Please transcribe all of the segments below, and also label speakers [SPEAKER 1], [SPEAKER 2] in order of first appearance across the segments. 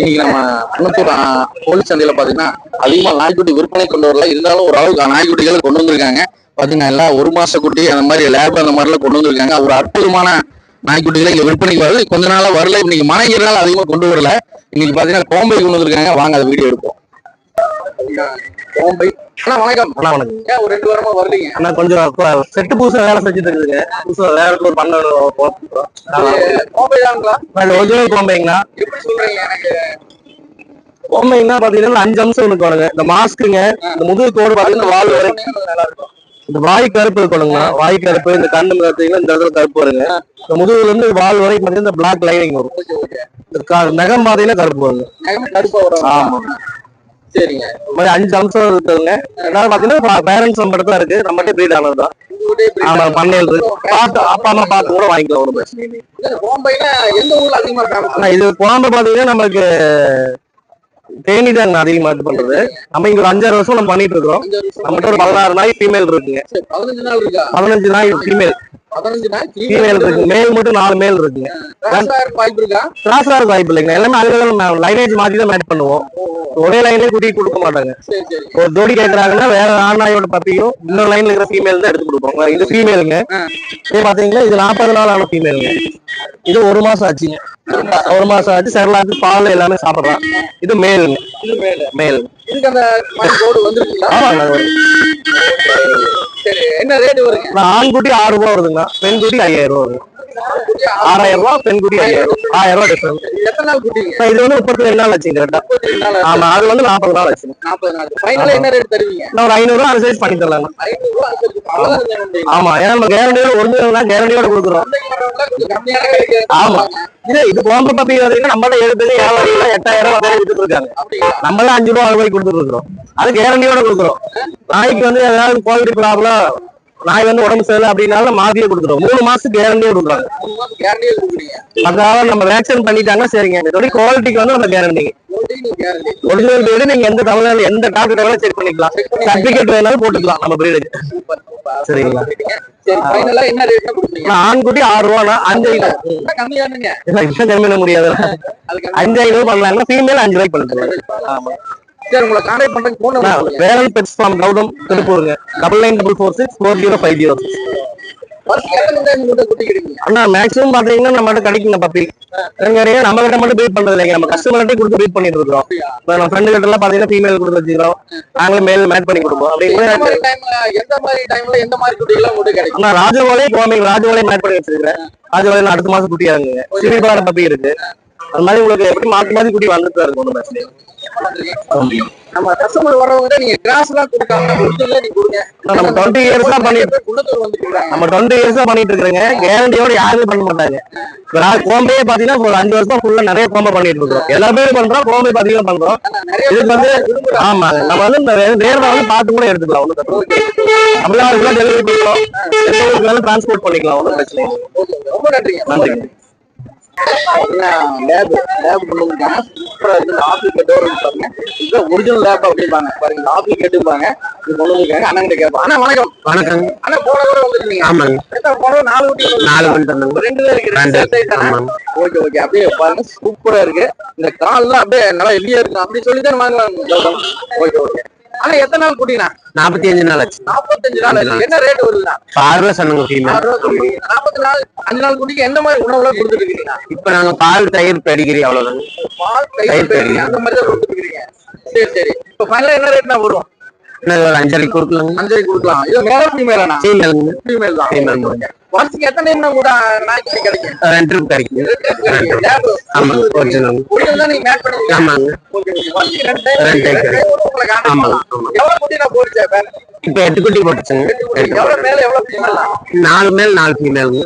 [SPEAKER 1] இன்னைக்கு நம்ம குணத்தூர் போலீஸ் சந்தையில பாத்தீங்கன்னா அதிகமா நாய்க்குட்டி விற்பனை கொண்டு வரல. இருந்தாலும் ஒரு அளவுக்கு நாய்க்குட்டிகளை கொண்டு வந்திருக்காங்க. பாத்தீங்கன்னா எல்லாம் ஒரு மாச குட்டி அந்த மாதிரி லேப் அந்த மாதிரிலாம் கொண்டு வந்திருக்காங்க. ஒரு அற்புதமான நாய்க்குட்டிகளை இங்க விற்பனைக்கு வருது. கொஞ்ச நாளா வரல. இன்னைக்கு மனைகிறனால அதிகமா கொண்டு வரல. இன்னைக்கு பாத்தீங்கன்னா கோம்பை கொண்டு வந்திருக்காங்க. வாங்க அதை வீடியோ எடுப்போம். கோம்பை அண்ணா வணக்கம்.
[SPEAKER 2] அண்ணா வணக்கம்.
[SPEAKER 1] ஏன் ஒரு ரெண்டு வாரமா வரலீங்க?
[SPEAKER 2] அண்ணா கொஞ்சம் கொ- செட்டு புதுசா வேலை செஞ்சுட்டு புதுசா வேற ஒரு பண்ண
[SPEAKER 1] கோம்பை தானுங்களா
[SPEAKER 2] ஒரிஜினல் கோம்பைங்கண்ணா
[SPEAKER 1] எப்படி சொல்றீங்க எனக்கு?
[SPEAKER 2] கோம்பைங்கன்னா பாத்தீங்கன்னா அஞ்சு அம்சம் வருங்க இந்த மாஸ்க்குங்க இந்த முதுகு கோடு பாத்தீங்கன்னா வால் வரைக்கும்.
[SPEAKER 1] நல்லா இருக்கும்.
[SPEAKER 2] இந்த வாய் கருப்பு இருக்கணுங்கண்ணா வாய் கருப்பு இந்த கண்ணு பார்த்தீங்கன்னா இந்த இடத்துல கருப்பு வருங்க. இந்த முதுகுல இருந்து வால் வரைக்கும் பாத்தீங்கன்னா இந்த பிளாக் லைனிங் வரும். இந்த நகம் பாத்தீங்கன்னா கருப்பு வருங்க. ஆமா.
[SPEAKER 1] சரிங்க.
[SPEAKER 2] இந்த மாதிரி அஞ்சு அம்சம் இருக்குதுங்க. ரெண்டாவது பாத்தீங்கன்னா பேரண்ட்ஸ் நம்ம இடத்துல இருக்கு. நம்மகிட்ட பிரீட் ஆனதுதான் ஆமா பண்ணையில் இருக்கு பார்த்து அப்பா அம்மா பார்த்து கூட வாங்கிக்கலாம் ஆனா இது குழம்பு பாத்தீங்கன்னா நமக்கு தேனி தாங்க அதிகமா இது பண்றது. நம்ம இங்க ஒரு அஞ்சாறு வருஷம் நம்ம பண்ணிட்டு இருக்கோம் நம்மகிட்ட ஒரு பதினாறு நாய் ஃபீமேல் இருக்குங்க.
[SPEAKER 1] பதினஞ்சு
[SPEAKER 2] நாய் ஃபீமேல்
[SPEAKER 1] பதினஞ்சு நாள்
[SPEAKER 2] இருக்கு. மேல் மட்டும் நாலு மேல் இருக்குங்க
[SPEAKER 1] வாய்ப்பு இருக்கா?
[SPEAKER 2] கிராஸ் ஆக வாய்ப்பு இல்லைங்க. எல்லாமே அதுல லைனேஜ் மாத்தி தான் மேட் பண்ணுவோம். ஒரே லைன்லயே குட்டி கொடுக்க மாட்டாங்க. ஒரு ஜோடி கேக்குறாங்கன்னா வேற ஆண் நாயோட பப்பியும் இன்னொரு லைன்ல இருக்கிற ஃபீமேல் தான் எடுத்து கொடுப்போம். இது ஃபீமேலுங்க இது பாத்தீங்கன்னா இது நாற்பது நாள் ஆன ஃபீமேலுங்க இது ஒரு மாசம் ஆச்சுங்க. ஒரு மாசம். ஆச்சு. செரலாக்கு பால் எல்லாமே சாப்பிடலாம். இது மேலுங்க
[SPEAKER 1] மேல் இதுக்கு அந்த மாதிரி கோடு வந்துருக்குங்களா? என்ன ரேட் வருங்க?
[SPEAKER 2] ஆண்குட்டி ஆறு ரூபா வருதுங்க பெண்குட்டி ஐயாயிரம் ரூபா வருது ஆறாயிரம் ரூபா பெண்குட்டி ஐயாயிரம் ரூபா. ஆயிரம் ரூபா டிஃபரன்ஸ்
[SPEAKER 1] எத்தனை நாள்
[SPEAKER 2] இது வந்து முப்பத்தி ரெண்டு நாள் ஆச்சுங்க கரெக்டா ஆமா அது வந்து நாற்பது நாள் ஆச்சுங்க.
[SPEAKER 1] நாற்பது நாள். ஃபைனலா என்ன ரேட் தருவீங்க?
[SPEAKER 2] நான் ஒரு ஐநூறு ரூபா அனுசரிச்சு பண்ணி தரலாம். ஆமா ஏன்னா நம்ம கேரண்டியோட ஒரிஜினல்னா கேரண்டியோட கொடுக்குறோம். ஆமா. இது இது போன்ற பார்த்தீங்கன்னா நம்மள எழுபது ஏழாயிரம் எட்டாயிரம் ரூபாய் கொடுத்துட்டு இருக்காங்க. நம்மள அஞ்சு ரூபா ஆறு ரூபாய்க்கு கொடுத்துட்டு இருக்கிறோம். அது கேரண்டியோட கொடுக்குறோம். நாய்க்கு வந்து ஏதாவது குவாலிட்டி ப்ராப்ளம் நாய் வந்து உடம்பு சரியில்லை அப்படின்னாலும் மாத்தியே கொடுக்குறோம் மூணு மாசத்துக்கு கேரண்டியே கொடுக்குறாங்க. அதனால நம்ம வேக்சின் பண்ணிட்டாங்கன்னா சரிங்க. இதோட குவாலிட்டிக்கு வந்து நம்ம கேரண்டி ஒரிஜினல் பிரீடு நீங்க எந்த தமிழ்நாடு எந்த டாக்டர் வேணாலும் செக் பண்ணிக்கலாம். சர்டிபிகேட் வேணாலும் போட்டுக்கலாம் நம்ம பிரீடுக்கு சரிங்களா? ஆண்குட்டி ஆறு ரூபானா அஞ்சு ஐநூறு. கம்மி பண்ண முடியாது
[SPEAKER 1] அதுக்கு
[SPEAKER 2] அஞ்சு ஐநூறு பண்ணலாங்கன்னா ஃபீமேல் அஞ்சு ரூபாய்க்கு பண்ணிக்கலாம் ஆமா.
[SPEAKER 1] சரி உங்களை கான்டாக்ட் பண்றதுக்கு phone number
[SPEAKER 2] viral pets farm Gautham திருப்பூருங்க double nine double four six four zero five zero six அண்ணா மேக்ஸிமம் பாத்தீங்கன்னா நம்ம கிட்ட கிடைக்குங்க பப்பி நிறைய நம்ம கிட்ட மட்டும் பீட் பண்றது இல்லைங்க நம்ம கஸ்டமர்கிட்ட கொடுத்து பீட் பண்ணிட்டு இருக்கோம் இப்ப நம்ம ஃப்ரெண்டு கிட்ட எல்லாம் பாத்தீங்கன்னா ஃபீமேல் கொடுத்து வச்சுக்கிறோம். நாங்களும் மேல் மேட் பண்ணி கொடுப்போம். அண்ணா ராஜபாளைய கோமிங் ராஜபாளைய மேட் பண்ணி வச்சிருக்கேன் ராஜபாளையம் அடுத்த மாசம் குட்டியா இருக்குங்க சிறுபாட பப்பி இருக்கு. அது மாதிரி உங்களுக்கு எப்படி மாத்தி மாத்தி குட்டி வந்துட்டு இருக்கும் ஒன்றும் பிரச்சனை.
[SPEAKER 1] நம்ம கஸ்டமர் வரவங்க நீங்க கிராஸ் எல்லாம் கொடுக்காம கொடுங்க.
[SPEAKER 2] நம்ம டுவெண்ட்டி இயர்ஸா பண்ணிட்டு
[SPEAKER 1] வந்துருக்காங்க
[SPEAKER 2] நம்ம டுவெண்ட்டி இயர்ஸா பண்ணிட்டு இருக்கிறோங்க. கேரண்டியோட யாருமே பண்ண மாட்டாங்க. இப்ப நான் கோம்பே பாத்தீங்கன்னா ஒரு அஞ்சு வருஷம் ஃபுல்லா நிறைய கோம்பை பண்ணிட்டு இருக்கோம் எல்லா பேரும் பண்றோம் கோம்பை பாத்தீங்கன்னா பண்றோம். இதுக்கு வந்து ஆமாங்க நம்ம வந்து நேர்ல வந்து பார்த்து கூட எடுத்துக்கலாம் ஒன்றும். தமிழ்நாடுக்குள்ள டெலிவரி பண்ணுறோம் எந்த டிரான்ஸ்போர்ட் பண்ணிக்கலாம் ஒன்றும் பிரச்சனை
[SPEAKER 1] ரொம்ப நன்றிங்க.
[SPEAKER 2] நன்றிங்க.
[SPEAKER 1] லேப் லேப் இருக்கு. இந்த ஆப்பிள் கட்டோட பாருங்க. இதுதான் ஒரிஜினல் லேப் அப்படிம்பாங்க. பாருங்க இந்த ஆப்பிள் கட்டுப்பாங்க. இது கொண்டு வந்திருக்காங்க. அண்ணன் கிட்ட கேட்போம். அண்ணா வணக்கம்.
[SPEAKER 2] வணக்கம்.
[SPEAKER 1] அண்ணா போன கூட வந்துருக்கீங்க
[SPEAKER 2] ஆமாங்க.
[SPEAKER 1] போன நாலு குட்டி
[SPEAKER 2] நாலு தந்தாங்க.
[SPEAKER 1] ரெண்டு இருக்கு?
[SPEAKER 2] ஆமாங்க.
[SPEAKER 1] Okay okay. அப்படியே பாருங்க. சூப்பரா இருக்கு. இந்த கால்லாம் அப்படியே நல்லா எளியா இருக்கு அப்படி சொல்லி தான் வாங்கலாம். Okay okay. ஆனா எத்தனை நாள் குட்டினா?
[SPEAKER 2] நாற்பத்தி அஞ்சு நாள் ஆச்சு.
[SPEAKER 1] நாற்பத்தஞ்சு நாள் ஆச்சு. என்ன ரேட் வருதுண்ணா
[SPEAKER 2] ஆறு ரூபா சொன்னாங்க.
[SPEAKER 1] நாற்பத்தி நாள் அஞ்சு நாள் குட்டிக்கு எந்த மாதிரி உணவுலாம் கொடுத்துட்டு இருக்கீங்க?
[SPEAKER 2] இப்ப நாங்க பால் தயிர் பெடிகிரி அவ்வளவுதாங்க
[SPEAKER 1] பால்
[SPEAKER 2] தயிர்
[SPEAKER 1] தயிர். அந்த மாதிரி தான் கொடுத்துருக்கீங்க சரி சரி. இப்போ ஃபைனலா என்ன ரேட்னா வரும்?
[SPEAKER 2] அஞ்சரைக்கு கொடுக்கலாங்க?
[SPEAKER 1] அஞ்சரை கொடுக்கலாம். இது மேல ஃபீமேலானா
[SPEAKER 2] ஃபீமேலுங்க
[SPEAKER 1] ஃபீமேல் தான்.
[SPEAKER 2] Female தான்.
[SPEAKER 1] வருஷத்துக்கு எத்தனை கூட நாய்க்குட்டி கிடைக்கும்?
[SPEAKER 3] ரெண்டு ரூபாய் கிடைக்கும் ஆமாங்க? இப்ப எட்டு குட்டி போட்டுச்சுங்க? நாலு மேல் நாலு ஃபீமேலுங்க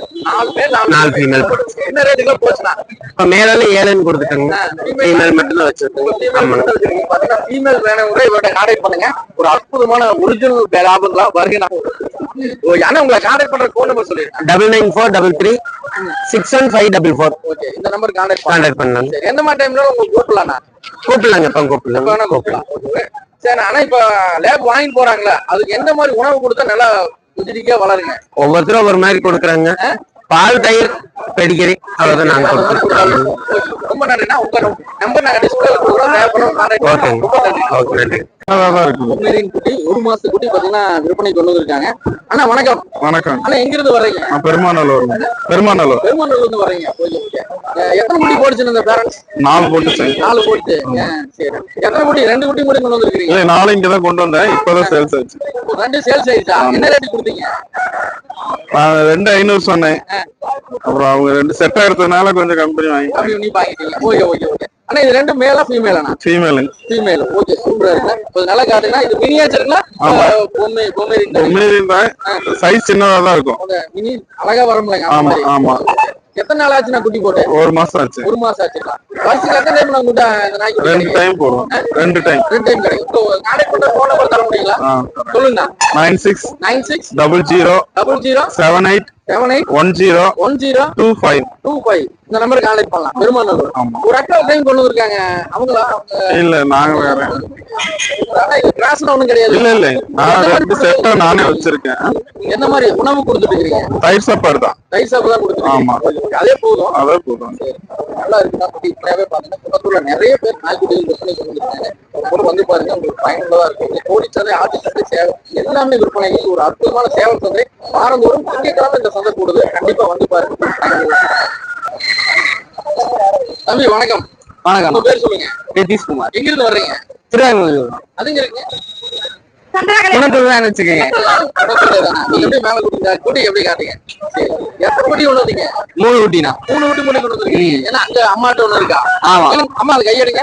[SPEAKER 1] நாலு போச்சுனா
[SPEAKER 3] இப்ப மேல ஏழுன்னு கொடுத்துட்டாங்க. ஃபீமேல் மட்டும் தான் வச்சிருக்கோங்க. ஆமாங்க
[SPEAKER 1] ஃபீமேல் வேணுங்கிற கான்டாக்ட் பண்ணுங்க. ஒரு அற்புதமான ஒரிஜினல் லாபங்களா வருகை நான் ஆனா உங்களை கான்டாக்ட் பண்ற ஃபோன் நம்பர் சொல்லிருக்கேன்
[SPEAKER 3] double nine four double three six one five double four
[SPEAKER 1] okay இந்த நம்பர் கான்டாக்ட்
[SPEAKER 3] கான்டாக்ட் பண்ணலாம்
[SPEAKER 1] எந்த மாதிரி டைம்ல உங்களுக்கு கூப்பிடலாம்ண்ணா
[SPEAKER 3] கூப்பிடலாங்க இப்ப கூப்பிடலாம்.
[SPEAKER 1] கூப்பிடலாம். சரி ஆனா இப்ப லேப் வாங்கிட்டு போறாங்களா? அதுக்கு எந்த மாதிரி உணவு கொடுத்தா நல்லா குதிரிக்கா வளருங்க?
[SPEAKER 3] ஒவ்வொருத்தரும் ஒவ்வொரு மாதிரி கொடுக்குறாங்க. பால் தயிர் பெடிகிரி அவ்வளவுதான் நாங்க கொடுக்குறோம்
[SPEAKER 1] ரொம்ப நன்றிண்ணா. உங்க நம்பர் நாங்க டிஸ்பிளே கொடுக்குறோம் தேவைப்படும் கான்டாக்ட்
[SPEAKER 3] ஓகேங்க
[SPEAKER 1] ரொம்ப நன்றி
[SPEAKER 3] ஓகே நன்றி.
[SPEAKER 1] ஒரு மாசத்து குட்டி பாத்தீங்கன்னா விற்பனை கொண்டு வந்திருக்காங்க. அண்ணா வணக்கம்.
[SPEAKER 4] வணக்கம்.
[SPEAKER 1] அண்ணா எங்க இருந்து வர்றீங்க
[SPEAKER 4] பெருமாநல்லூர். பெருமாநல்லூர்.
[SPEAKER 1] பெருமானூர்ல இருந்து வர்றீங்க. எத்தனை குட்டி போடுச்சு இந்த பேரண்ட்ஸ்
[SPEAKER 4] நாலு போட்டு.
[SPEAKER 1] நாலு சரி. எத்தனை குட்டி? ரெண்டு குட்டி மட்டும் கொண்டு வந்திருக்கீங்க
[SPEAKER 4] நாலு இங்கே தான் கொண்டு வந்தேன். இப்போதான் சேல்ஸ் ஆச்சு.
[SPEAKER 1] ரெண்டு சேல்ஸ் ஆயிடுச்சா? என்ன ரேட் கொடுத்தீங்க?
[SPEAKER 4] நான் ரெண்டு ஐநூறு சொன்னேன். அப்புறம் அவங்க ரெண்டு செட் எடுத்ததுனால கொஞ்சம் கம்பெனி வாங்கி
[SPEAKER 1] ஓகே ஓகே ஓகே. அண்ணா இது ரெண்டு மேலா ஃபீமேலாண்ணா
[SPEAKER 4] ஃபீமேலுங்க
[SPEAKER 1] ஃபீமேல் ஓகே சூப்பரா இருக்கு கொஞ்சம் நல்லா காட்டுங்க. இது மினியேச்சருங்களா பொம்மை பொம்மை
[SPEAKER 4] சைஸ் சின்னதா தான் இருக்கும்.
[SPEAKER 1] மினி அழகா வர முடியல
[SPEAKER 4] ஆமா ஆமா.
[SPEAKER 1] எத்தனை நாள் ஆச்சு நான் குட்டி போட்டு?
[SPEAKER 4] ஒரு மாசம் ஆச்சு.
[SPEAKER 1] ஒரு மாசம் ஆச்சுங்களா? வருஷத்துக்கு எத்தனை டைம் நான் இந்த நாய்க்குட்டி
[SPEAKER 4] ரெண்டு? டைம் போடுவோம். ரெண்டு டைம்
[SPEAKER 1] ரெண்டு டைம் கிடைக்கும். கான்டாக்ட் பண்ற ஃபோன் நம்பர் தர முடியுங்களா? சொல்லுங்க
[SPEAKER 4] nine six
[SPEAKER 1] nine six
[SPEAKER 4] double zero
[SPEAKER 1] double zero
[SPEAKER 4] seven eight
[SPEAKER 1] seven eight
[SPEAKER 4] one zero
[SPEAKER 1] one zero
[SPEAKER 4] two five
[SPEAKER 1] two five இந்த நம்பருக்கு கான்டாக்ட் பண்ணலாம் பெருமாநல்லூர்
[SPEAKER 4] ஆமா.
[SPEAKER 1] ஒரு அக்கா டைம் கொண்டு வந்திருக்காங்க. அவங்களா? அவங்க
[SPEAKER 4] இல்ல நாங்க வேற.
[SPEAKER 1] கிராஸ்ல ஒண்ணும் கிடையாது.
[SPEAKER 4] இல்ல இல்ல. நான் ரெண்டு செட்டா நானே வச்சிருக்கேன்.
[SPEAKER 1] என்ன மாதிரி உணவு கொடுத்துட்டு இருக்கீங்க
[SPEAKER 4] தயிர் சாப்பாடு தான்.
[SPEAKER 1] ரைஸ் சாப்பிட தான்
[SPEAKER 4] ஆமா.
[SPEAKER 1] கொடுத்துருக்கீங்க அதே போதும்.
[SPEAKER 4] அதே போதும்.
[SPEAKER 1] நல்லா இருக்குன்னா குட்டி இப்படியாவே பாத்தீங்கன்னா குளத்தூர்ல நிறைய பேர் நாய்க்குட்டிகள் விற்பனை கூட வந்து பாருங்க உங்களுக்கு பயனுள்ளதா இருக்கும். இந்த கோழிச்சந்தை ஆட்டுச்சந்தை சேவை எல்லாமே விற்பனைக்கு ஒரு அற்புதமான சேவை சந்தை வாரந்தோறும் திங்கட்கிழமை இந்த சந்தை கூடுது கண்டிப்பா வந்து பாருங்க. தம்பி வணக்கம்.
[SPEAKER 3] வணக்கம்.
[SPEAKER 1] உங்க பேர் சொல்லுங்க.
[SPEAKER 3] நிதிஷ்குமார்
[SPEAKER 1] எங்க இருந்து வர்றீங்க?
[SPEAKER 3] திருவாரூர்
[SPEAKER 1] அதுங்க இருக்கீங்க
[SPEAKER 3] மூணு குட்டினா
[SPEAKER 1] மூணு குட்டி அங்க அம்மாட்ட ஒண்ணு இருக்கா?
[SPEAKER 3] ஆமா.
[SPEAKER 1] அம்மா கையெடுங்க.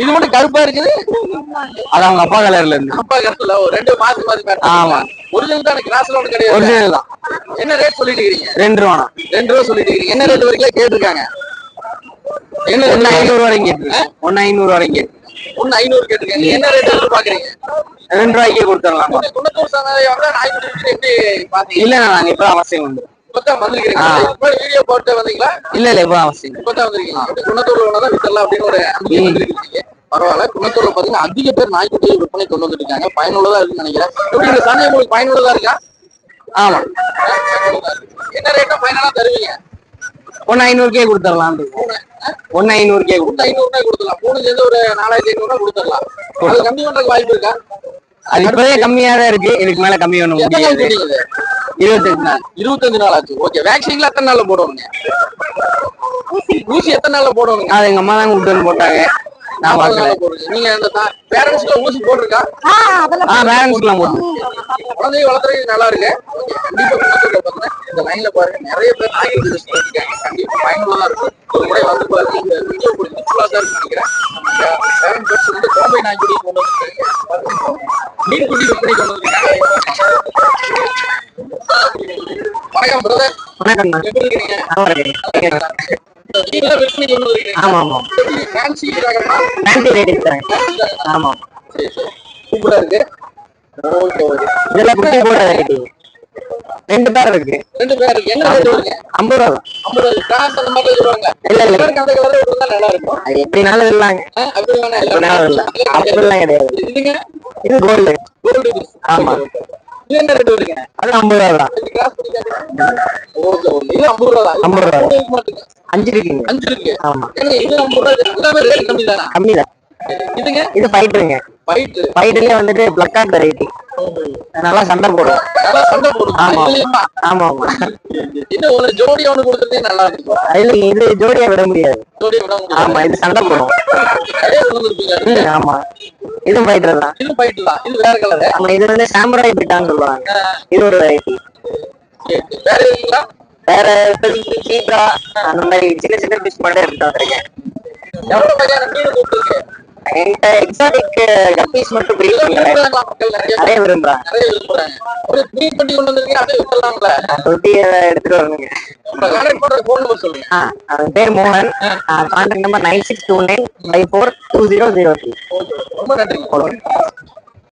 [SPEAKER 1] இது மட்டும் கருப்பா இருக்குது.
[SPEAKER 3] அது அவங்க அப்பா கலர்ல இருந்து.
[SPEAKER 1] அப்பா ஒரு ரெண்டு மாசம் மாசம்
[SPEAKER 3] ஆமா.
[SPEAKER 1] ஒரிஜினல் தான் கிராஸ்ல ஒண்ணு கிடையாது.
[SPEAKER 3] ஒரிஜினல் தான்.
[SPEAKER 1] என்ன ரேட் சொல்லிட்டு இருக்கீங்க?
[SPEAKER 3] ரெண்டு ரூபானா
[SPEAKER 1] ரெண்டு ரூபா சொல்லிட்டு இருக்கீங்க. என்ன ரேட் வரைக்கும் கேட்டிருக்காங்க? என்ன
[SPEAKER 3] ஒன்னு ஐநூறு வரைக்கும் கேட்டு ஒன்னு ஐநூறு வரைக்கும் கேட்டு
[SPEAKER 1] ஒன்னு ஐநூறு கேட்டிருக்காங்க. என்ன ரேட் எதிர்பார்க்கறீங்க
[SPEAKER 3] ரெண்டு ரூபாய்க்கே கொடுத்துடலாம்? இல்ல நாங்க இப்ப அவசியம் உண்டு. இல்ல இல்ல இப்ப
[SPEAKER 1] பரவாயில்ல. குணத்தூர்ல பாத்தீங்கன்னா அதிக பேர் நாய்க்குட்டியை விற்பனை கொண்டு வந்துட்டு இருக்காங்க பயனுள்ளதா இருக்குன்னு நினைக்கிறேன். சந்தை உங்களுக்கு பயனுள்ளதா இருக்கா?
[SPEAKER 3] ஆமா.
[SPEAKER 1] என்ன ரேட்டா ஃபைனலா தருவீங்க?
[SPEAKER 3] ஒன்னு ஐநூறுக்கே கொடுத்துடலாம். ஒன்னு ஐநூறுக்கே கொடுத்து
[SPEAKER 1] ஐநூறு ரூபாய் கொடுத்துடலாம். மூணு சேர்ந்து ஒரு நாலாயிரத்தி ஐநூறு ரூபாய் கொடுத்துடலாம். அது கம்மி பண்றதுக்கு வாய்ப்பு இருக்கா?
[SPEAKER 3] அது இப்பவே கம்மியா தான் இருக்கு. இதுக்கு மேல கம்மி பண்ண முடியாது. இருபத்தெட்டு நாள்.
[SPEAKER 1] இருபத்தஞ்சு நாள் ஆச்சு. ஓகே வேக்சின்ல எத்தனை நாள்ல போடுவாங்க ஊசி. எத்தனை நாள்ல போடுவாங்க
[SPEAKER 3] அது எங்க அம்மா தான் கூப்பிட்டு வந்து போட்டாங்க. நான் பாக்கல
[SPEAKER 1] நீங்க அந்த பேரண்ட்ஸ்ல ஊசி போட்டிருக்கா?
[SPEAKER 3] ஆ பேரண்ட்ஸ்க்குலாம் போட்டு
[SPEAKER 1] குழந்தைய வளர்த்துறது நல்லா இருக்கு. கண்டிப்பா இந்த லைன்ல பாருங்க. நிறைய பேர் நாய்க்குட்டி வச்சுட்டு இருக்காங்க கண்டிப்பா பயனுள்ளதா இருக்கும். ஒரு முறை வந்து பாருங்க. இந்த வீடியோ ஒரு யூஸ்ஃபுல்லா தான் நினைக்கிறேன். பேரண்ட் பேர்ஸ் வந்து கோம்பை நாய்க்குட்டி கொண்டு வந்து மீன் குட்டி விற்பனை கொண்டு வந்து வணக்கம் பிரதர்
[SPEAKER 3] வணக்கம்ண்ணா
[SPEAKER 1] எப்படி இருக்கீங்க?
[SPEAKER 3] நல்லா இருக்கு
[SPEAKER 1] நீங்களா விற்பனை கொண்டு வந்துருக்கீங்க
[SPEAKER 3] ஆமா ஆமா.
[SPEAKER 1] ஃபேன்சி ரகமா
[SPEAKER 3] நன்றி ரேட் தரேன் ஆமா.
[SPEAKER 1] சரி சரி சூப்பரா இருக்கு. ஓகே ஓகே
[SPEAKER 3] இதெல்லாம் குட்டி போட ரேட்டு ரெண்டு பேர் இருக்கு.
[SPEAKER 1] ரெண்டு பேர் இருக்கு. என்ன ரேட் வருங்க
[SPEAKER 3] ஐம்பது ரூபா. தான்.
[SPEAKER 1] ஐம்பது கிராஸ் அந்த மாதிரி சொல்லுவாங்க.
[SPEAKER 3] இல்ல இல்ல
[SPEAKER 1] கலருக்கு அந்த கலர் இருந்தா நல்லா இருக்கும்.
[SPEAKER 3] அது எப்படினாலும் இல்லாங்க
[SPEAKER 1] ஆ, அப்படி வேணா
[SPEAKER 3] எப்படினாலும் இல்லை அப்படிலாம் கிடையாது.
[SPEAKER 1] இதுங்க
[SPEAKER 3] இது கோல்டு
[SPEAKER 1] கோல்டு
[SPEAKER 3] ஆமா.
[SPEAKER 1] என்ன ரேட் வருங்க?
[SPEAKER 3] அது ஐம்பது ரூபா தான்.
[SPEAKER 1] இது ஐம்பது ரூபா தான்.
[SPEAKER 3] ஐம்பது ரூபா. அஞ்சு இருக்குங்க.
[SPEAKER 1] அஞ்சு இருக்கு.
[SPEAKER 3] ஆமா.
[SPEAKER 1] இது ஐம்பது ரூபா எல்லாமே ரேட் கம்மி தானா
[SPEAKER 3] கம்மி தான்
[SPEAKER 1] இதுங்க?
[SPEAKER 3] இது ஃபைட்டுங்க
[SPEAKER 1] ஃபைட்டு
[SPEAKER 3] ஃபைட்டுலயே வந்துட்டு வெரைட்டி நல்லா சண்டை போடும்.
[SPEAKER 1] நல்லா சண்டை போடும்.
[SPEAKER 3] ஆமா.
[SPEAKER 1] இல்லையா?
[SPEAKER 3] ஆமா ஆமா.
[SPEAKER 1] இன்னும் ஒரு ஜோடி ஒண்ணு கொடுத்துருந்தே நல்லா இருக்கும்.
[SPEAKER 3] அதுல இது ஜோடியா விட முடியாது.
[SPEAKER 1] ஜோடி விட முடியாது.
[SPEAKER 3] ஆமா இது சண்டை போடும். ஆமா. இதுவும் ஃபைட்டர் தான்.
[SPEAKER 1] இது ஃபைட்டு தான். இது வேற கலரு
[SPEAKER 3] ஆமா இது வந்து சாம்பராய் பிட்டான்னு சொல்லுவாங்க. இது ஒரு வெரைட்டி.
[SPEAKER 1] வேற
[SPEAKER 3] சீப்ரா அந்த மாதிரி சின்ன சின்ன ஃபிஷ் மட்டும் எடுத்து வந்திருக்கேன்.
[SPEAKER 1] எவ்வளவு வகையான மீன் கூப்பிட்டு
[SPEAKER 3] என்கிட்ட எக்ஸாட்டிக் கப்பீஸ் மட்டும்
[SPEAKER 1] நிறைய
[SPEAKER 3] விரும்புறாங்க
[SPEAKER 1] நிறைய விரும்புறாங்க ஒரு மீன் பண்ணி கொண்டு வந்திருக்கீங்க அப்படியே விட்டுலாம்ல
[SPEAKER 3] நான் தொட்டியை எடுத்துட்டு வரணுங்க. அவன் பேர் மோகன். Contact number nine six two nine five four two zero zero three
[SPEAKER 1] ரொம்ப நன்றி